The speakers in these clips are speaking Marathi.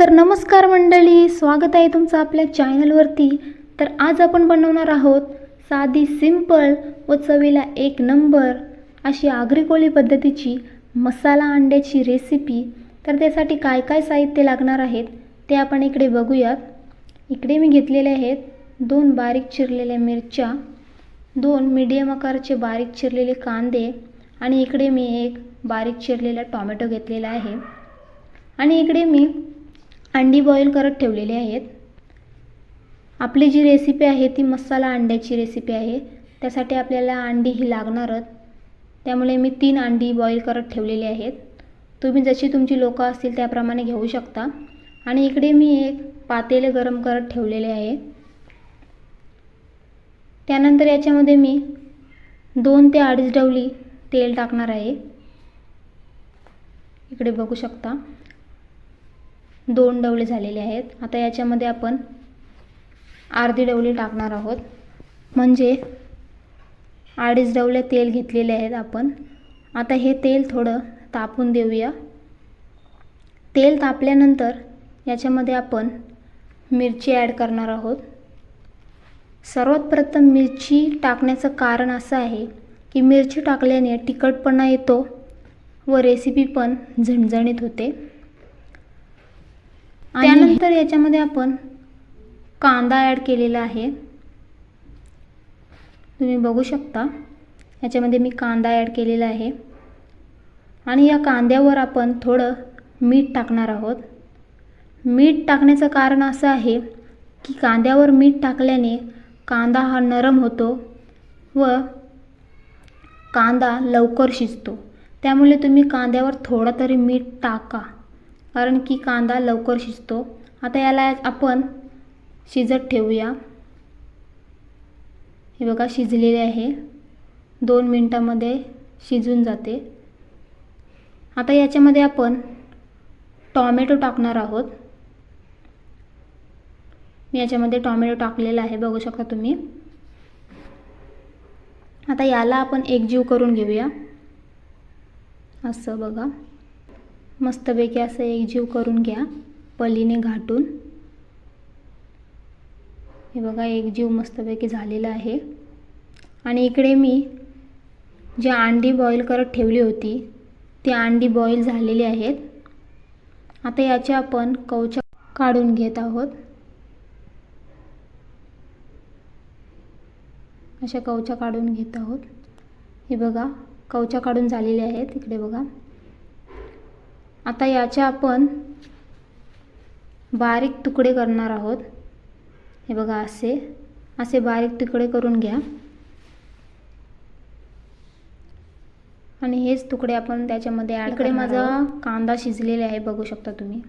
तर नमस्कार मंडळी स्वागत आहे तुमचं आपल्या चॅनलवरती. तर आज आपण बनवणार आहोत साधी सिंपल व चवीला एक नंबर अशी आगरी कोळी पद्धतीची मसाला अंड्याची रेसिपी. तर त्यासाठी काय काय साहित्य लागणार आहेत ते आपण इकडे बघूयात. इकडे मी घेतलेले आहेत दोन बारीक चिरलेल्या मिरच्या दोन मीडियम आकाराचे बारीक चिरलेले कांदे आणि इकडे मी एक बारीक चिरलेला टॉमॅटो घेतलेला आहे. आणि इकडे मी अंडी बॉईल करत ठेवलेली आहेत. आपली जी रेसिपी आहे ती मसाला अंड्याची रेसिपी आहे. त्यासाठी आपल्याला अंडी ही लागणारच त्यामुळे मी तीन अंडी बॉईल करत ठेवलेली आहेत. तुम्ही जशी तुमची लोकं असतील त्याप्रमाणे घेऊ शकता. आणि इकडे मी एक पातेले गरम करत ठेवलेले आहे. त्यानंतर याच्यामध्ये मी दोन ते अडीच डवली तेल टाकणार आहे. इकडे बघू शकता. दोन डवले झालेले आहेत. आता याच्यामध्ये आपण अर्धी डवली टाकणार आहोत. म्हणजे अडीच डवले तेल घेतलेले आहेत आपण. आता हे तेल थोडं तापून देऊया. तेल तापल्यानंतर याच्यामध्ये आपण मिरची ॲड करणार आहोत. सर्वात प्रथम मिरची टाकण्याचं कारण असं आहे की मिरची टाकल्याने तिखटपणा येतो व रेसिपी पण झणझणीत होते. त्यानंतर याच्यामध्ये आपण कांदा ॲड केलेला आहे. तुम्ही बघू शकता. याच्यामध्ये मी कांदा ॲड केलेला आहे. आणि या कांद्यावर आपण थोडं मीठ टाकणार आहोत. मीठ टाकण्याचं कारण असं आहे की कांद्यावर मीठ टाकल्याने कांदा हा नरम होतो व कांदा लवकर शिजतो. त्यामुळे तुम्ही कांद्यावर थोडं तरी मीठ टाका. कारण की कांदा लवकर शिजतो. आता याला आपण शिजत ठेवूया. हे बघा शिजलेले आहे. दोन मिनटामध्ये शिजून जाते. आता याच्यामध्ये आपण टॉमॅटो टाकणार आहोत. मी याच्यामध्ये टॉमॅटो टाकलेला आहे बघू शकता तुम्ही. आता याला आपण एकजीव करून घेऊया. असं बघा. मस्तपैकी असं एकजीव करून घ्या. पलीने घाटून. हे बघा एकजीव मस्तपैकी झालेला आहे. आणि इकडे मी जी अंडी बॉईल करत ठेवली होती ती अंडी बॉईल झालेली आहेत. आता याच्या आपण कवचा काढून घेत आहोत. अशा कवचा काढून घेत आहोत. हे बघा कवचा काढून झालेल्या आहेत. इकडे बघा. आता याच्या आपण बारीक तुकडे करणार आहोत. हे बघा असे असे बारीक तुकडे करून घ्या. आणि हेच तुकडे आपण त्याच्यामध्ये ॲड इकडे माझा कांदा शिजलेला आहे बघू शकता तुम्ही.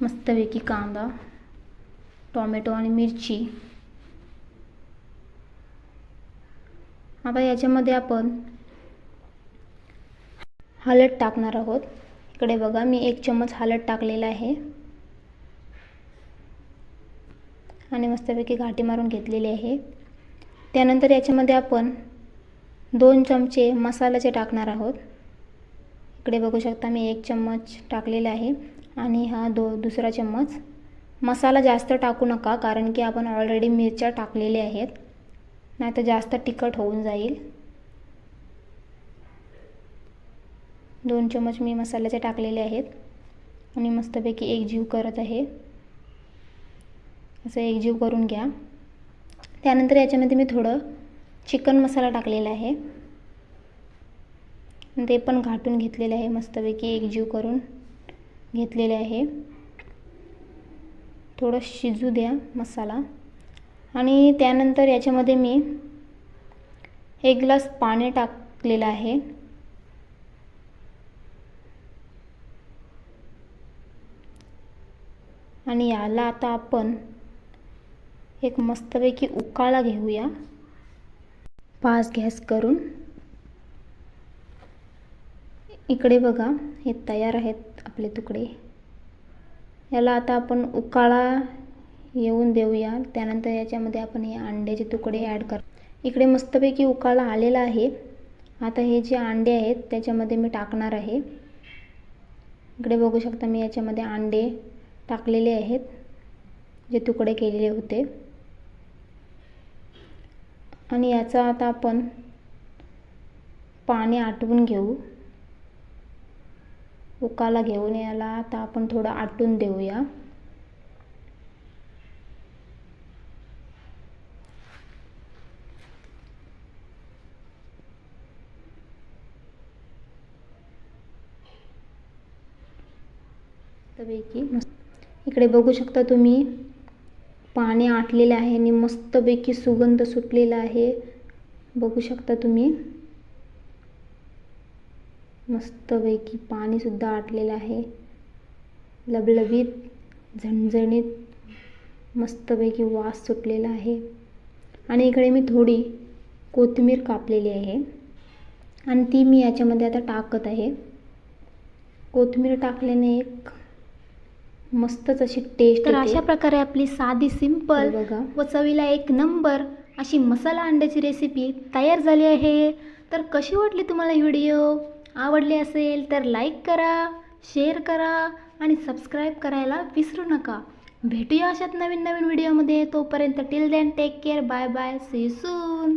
मस्तपैकी कांदा टॉमॅटो आणि मिरची. आता याच्यामध्ये आपण हळद टाकणार आहोत. इकडे बघा. मी एक चम्मच हळद टाकलेला आहे. आणि मस्तपैकी घाटी मारून घेतलेली आहे. त्यानंतर याच्यामध्ये आपण दोन चमचे मसाल्याचे टाकणार आहोत. इकडे बघू शकता मी एक चम्मच टाकलेला आहे. आणि हा दो दुसरा चम्मच. मसाला जास्त टाकू नका कारण की आपण ऑलरेडी मिरच्या टाकलेल्या आहेत. नाही तर जास्त तिखट होऊन जाईल. दोन चमच मी मसाल्याचे टाकलेले आहेत. आणि मस्तपैकी एकजीव करत आहे. असं एकजीव करून घ्या. त्यानंतर याच्यामध्ये मी थोडं चिकन मसाला टाकलेला आहे. ते पण घाटून घेतलेले आहे मस्तपैकी एकजीव करून घेतलेले आहे. थोडं शिजू द्या मसाला. आणि त्यानंतर याच्यामध्ये मी एक ग्लास पाणी टाकलेलं आहे. आणि याला आता आपण एक मस्तपैकी उकाळा घेऊया. पाच गॅस करून. इकडे बघा हे तयार आहेत आपले तुकडे. याला आता आपण उकाळा येऊन देऊया. त्यानंतर याच्यामध्ये आपण हे अंड्याचे तुकडे ॲड कर इकडे मस्तपैकी उकाळा आलेला आहे. आता हे जे अंडे आहेत त्याच्यामध्ये मी टाकणार आहे. इकडे बघू शकता मी याच्यामध्ये अंडे टाकलेले आहेत जे तुकडे केलेले होते. आणि याचा आता आपण पाणी आटवून घेऊ. उकाला घेऊन याला आता आपण थोडं आटून देऊया. मस्तपैकी मस्त इकडे बघू शकता तुम्ही. पाणी आटलेलं आहे आणि मस्तपैकी सुगंध सुटलेला आहे. बघू शकता तुम्ही. मस्तपैकी पाणीसुद्धा आटलेलं आहे. लबलबीत झणझणीत मस्तपैकी वास सुटलेला आहे. आणि इकडे मी थोडी कोथिंबीर कापलेली आहे. आणि ती मी याच्यामध्ये आता टाकत आहे. कोथिंबीर टाकल्याने एक मस्तच अशी टेस्ट तर अशा प्रकारे आपली साधी सिंपल बघा. व चवीला एक नंबर अशी मसाला अंड्याची रेसिपी तयार झाली आहे. तर कशी वाटली तुम्हाला ही व्हिडिओ आवडली असेल तर लाईक करा शेअर करा आणि सबस्क्राईब करायला विसरू नका. भेटूया अशात नवीन नवीन व्हिडिओमध्ये तोपर्यंत till then take care bye bye see soon